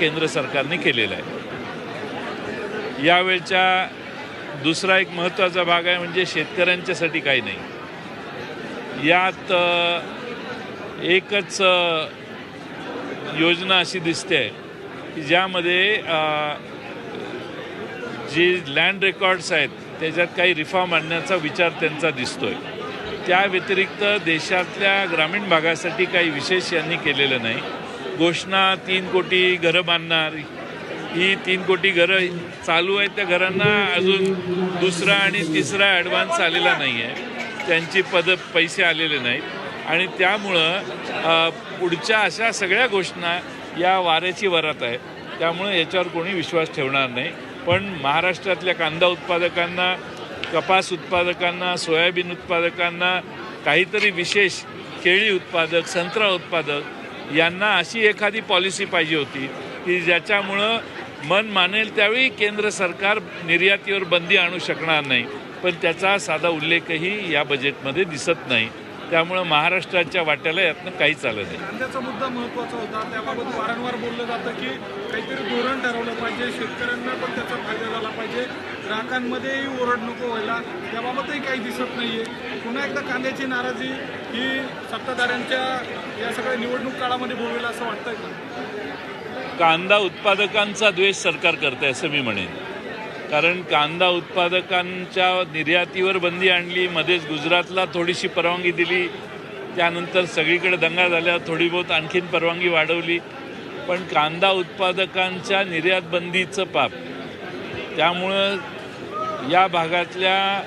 केंद्र सरकारने केलेलं आहे. यावेळच्या दुसरा एक महत्त्वाचा भाग आहे म्हणजे शेतकऱ्यांच्यासाठी काही नाही. यात एकच योजना अशी दिसते आहे की ज्यामध्ये जी लँड रेकॉर्ड्स आहेत त्याच्यात काही रिफॉर्म आणण्याचा विचार त्यांचा दिसतोय. त्या व्यतिरिक्त देशातल्या ग्रामीण भागासाठी काही विशेष यांनी केलेलं नाही. घोषणा तीन कोटी घरं बांधणार. ही तीन कोटी घरं चालू आहेत त्या घरांना अजून दुसरा आणि तिसरा ॲडव्हान्स आलेला नाही आहे त्यांची पद पैसे आलेले नाहीत. आणि त्यामुळं पुढच्या अशा सगळ्या घोषणा या वाऱ्याची वरात आहे त्यामुळं याच्यावर कोणी विश्वास ठेवणार नाही. पण महाराष्ट्रातल्या कांदा उत्पादकांना कपास उत्पादकांना सोयाबीन उत्पादकांना काहीतरी विशेष केळी उत्पादक संत्रा उत्पादक यांना अशी एखादी पॉलिसी पाहिजे होती की ज्याच्यामुळं मन मानेल त्यावेळी केंद्र सरकार निर्यातीवर बंदी आणू शकणार नाही. पण त्याचा साधा उल्लेखही या बजेटमध्ये दिसत नाही. त्यामुळं महाराष्ट्राच्या वाट्याला यातनं काहीच आलं नाही. कांद्याचा मुद्दा महत्त्वाचा होता. त्याबाबत वारंवार बोललं जातं की काहीतरी धोरण ठरवलं पाहिजे शेतकऱ्यांना पण त्याचा फायदा झाला पाहिजे. ग्राहकांमध्येही ओरड नको व्हायला त्याबाबतही काही दिसत नाहीये. पुन्हा एकदा कांद्याची नाराजी ही सत्ताधाऱ्यांच्या या सगळ्या निवडणूक काळामध्ये भोवेल असं वाटतंय का? कांदा उत्पादकांचा द्वेष सरकार करते असं मी म्हणेन. कारण कांदा उत्पादकांच्या निर्यातीवर बंदी आणली मध्येच गुजरातला थोडीशी परवानगी दिली त्यानंतर सगळीकडे दंगा झाल्या थोडी बहुत आणखीन परवानगी वाढवली. पण कांदा उत्पादकांच्या निर्यात बंदीचं पाप. त्यामुळं या भागातल्या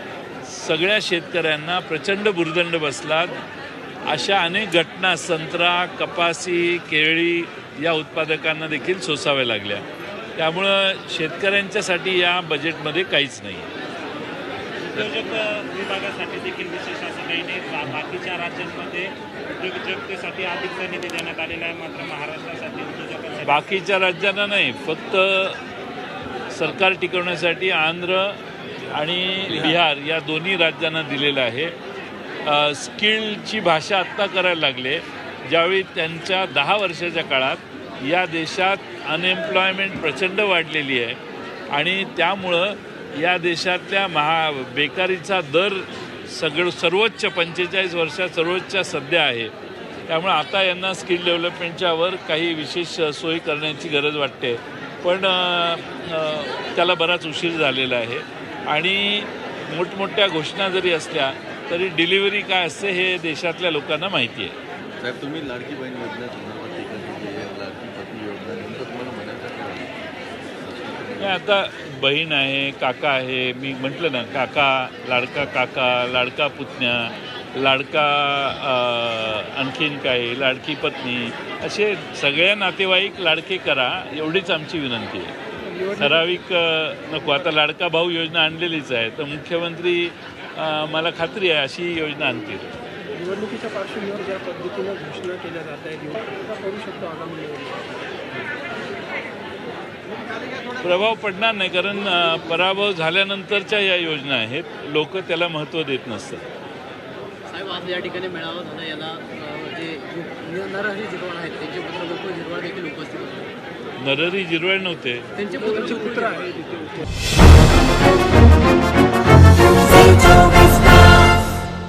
सगळ्या शेतकऱ्यांना प्रचंड भुर्दंड बसला. अशा अनेक घटना संत्रा कपासी केळी या उत्पादकांना देखील सोसाव्या लागल्या. त्यामुळं शेतकऱ्यांच्यासाठी या बजेटमध्ये काहीच नाही. उद्योजक विभागासाठी देखील विशेष असं काही नाही. बा- बाकीच्या राज्यांमध्ये उद्योजकतेसाठी अधिकचा निधी देण्यात आलेला आहे. मात्र महाराष्ट्रासाठी उद्योजकांसाठी बाकीच्या राज्यांना नाही फक्त सरकार टिकवण्यासाठी आंध्र आणि बिहार या दोन्ही राज्यांना दिलेलं आहे. अ, स्किलची भाषा आत्ता करायला लागले. ज्यावेळी त्यांच्या दहा वर्षाच्या काळात या देशात अनएम्प्लॉयमेंट प्रचंड वाढलेली आहे. आणि त्यामुळं या देशातल्या महा बेकारीचा दर सगळं सर्वोच्च पंचेचाळीस वर्षात सर्वोच्च सध्या आहे. त्यामुळे आता यांना स्किल डेव्हलपमेंटच्या वर काही विशेष सोयी करण्याची गरज वाटते. पण त्याला बराच उशीर झालेला आहे. आणि मोठमोठ्या घोषणा जरी असल्या तरी डिलिव्हरी काय असते हे देशातल्या लोकांना माहिती आहे. साहेब तुम्ही लाडकी बहीण योजना संदर्भात टीका केली आहे लाडकी पती योजना नेमकं तुम्हाला म्हणायचं काय आहे? नाही, आता बहीण आहे काका आहे मी म्हटलं ना काका लाडका काका लाडका पुतण्या लाडका आणखीन काय लाडकी पत्नी असे सगळ्या नातेवाईक लाडके करा एवढीच आमची विनंती आहे. ठराविक नको आता लाडका भाऊ योजना आणलेलीच आहे तर मुख्यमंत्री मला खात्री आहे अशी योजना आणतील. निवडणुकीच्या पार्श्वभूमीवर ज्या पद्धतीनं घोषणा केल्या जात आहेत करू शकतो आगामी प्रभाव पडणार नाही कारण पराभव झाल्यानंतरच्या या योजना आहेत. लोक त्याला महत्त्व देत नसतात. साहेब आज या ठिकाणी मेळावा झाला. याला जे नरहरी जिरवाळ आहेत त्यांचे पुत्र गोकुळ जिरवाळ देखील उपस्थित होते. नरहरी जिरवळ नव्हते. त्यांचे पुत्र